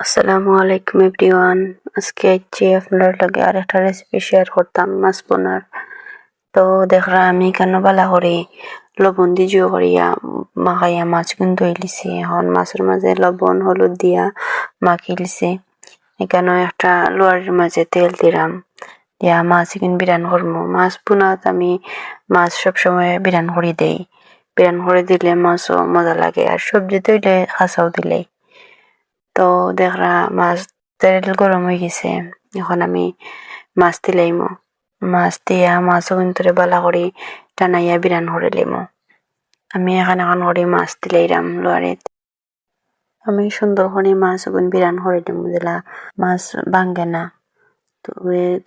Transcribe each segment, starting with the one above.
আসসালামু আলাইকুম এভরিওয়ান। আজকে আইছি আপনার লগে আর একটা রেসিপি শেয়ার করতাম, মাছ বোনার। তো দেখরা আমি কেন বালা করি? লবণ দি জিও করিয়া মাখাইয়া মাছ কিন্তু লিছি এখন মাছের মাঝে লবণ, হলুদ দিয়া মাখি লিছি এখানে একটা লোয়ারের মাঝে তেল দিলাম। দিয়া মাছ এখানে বিরান করব মাছ বোনাত আমি মাছ সবসময় বিরান করে দেই। বিরান করে দিলে মাছও মজা লাগে। আর সবজি তৈলে খাসাও দিলেই তো দেখরা মাছ তেল গরম হয়ে গেছে। এখন আমি মাছ দিলাইমো মাছ দিয়া মাছও কিন্তু বালা করি টানাইয়া বিরান করে লিমো আমি এখন এখন করে মাছ দিলাইরাম লোয়ারে আমি সুন্দর করে মাছ ওগুন বিরান করে দিম দিলা মাছ ভাঙ্গে না। তো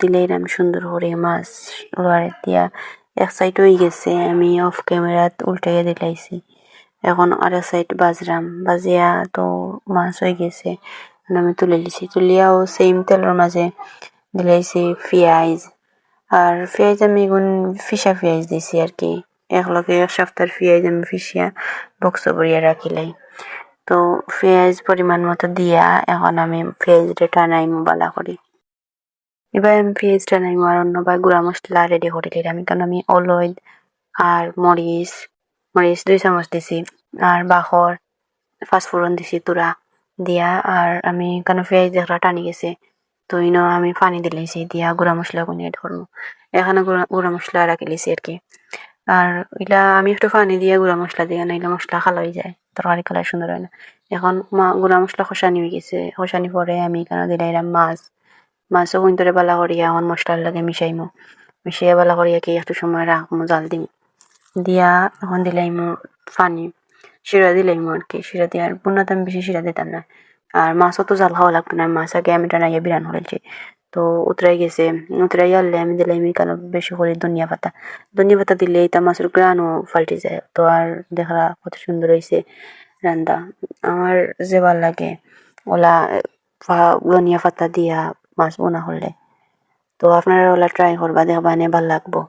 দিলাইরাম সুন্দর করে মাছ লোয়ারে দিয়া। এক সাইড হয়ে গেছে। আমি অফ ক্যামেরাত উল্টাইয়া দিলাইছি এখন আরেক সাইড বাজরাম। বাজিয়া তো মাছ হয়ে গেছে। আমি তুলে লিছি তুলিয়াও সেম তেলের মাঝে দিলাইছি পেঁয়াজ আর পেঁয়াজ আমি এগুন ফিসা পেঁয়াজ দিছি আর কি। একলগে এক সপ্তাহের পেঁয়াজ আমি ফিসিয়া বক্স ভরিয়া রাখিলাই তো পেঁয়াজ পরিমাণ মতো দিয়া এখন আমি পেঁয়াজটা টানাইমু বালা করি। এবার আমি পেঁয়াজ টানাইমু আর অন্য বা গুঁড়া মশলা রেডি করে দিলাম কারণ আমি অলইদ আর মরিচ মরিচ দুই চামচ দিছি, আর বাখর পাঁচফোড়ন দিছি তুরা দিয়া আর আমি কেন পেঁয়াজ দেখা টানি গেছে। তো, ইনো, আমি পানি দিলেছি দিয়া গুঁড়া মশলা গুনি এড করব এখানে গুঁড়া গুঁড়া মশলা রাখি লিছি আর কি আর ইলা, আমি একটু পানি দিয়ে গুঁড়া মশলা দিয়ে, নাইলে মশলা খালা হয়ে যায়। তরকারি কালার সুন্দর হয় না। এখন মা গুঁড়া মশলা খসানি হয়ে গেছে। খসানি পরে আমি এখানে দিলাইলাম মাছ। মাছও কুইন্তরে বালা করিয়া এখন মশলার লাগে মিশাইমু মিশিয়ে বালা করিয়া কি একটু সময় রাখমু জাল দিম। দিয়া এখন দিলাইমু পানি শিরা দিলাইমু আর কি। শিরা দিয়ে আর বুনাতে বেশি শিরা দিতাম না। আর মাছও তো জাল খাওয়া লাগতো না। মাছ আগে আমি টানাইয়া বিরান হলেছি তো উতরাই গেছে। উতরাই আনলে আমি দিলাম কেন বেশি করে? ধনিয়া পাতা। ধনিয়া পাতা দিলে তা মাছের গ্রানও পাল্টে যায়। তো আর দেখা কত সুন্দর হয়েছে রান্দা। আমার যে ভালো লাগে ওলা ধনিয়া পাতা দিয়া মাছ বোনা হলে তো আপনারা ওলা ট্রাই করবা, দেখবা নে ভালো লাগবো।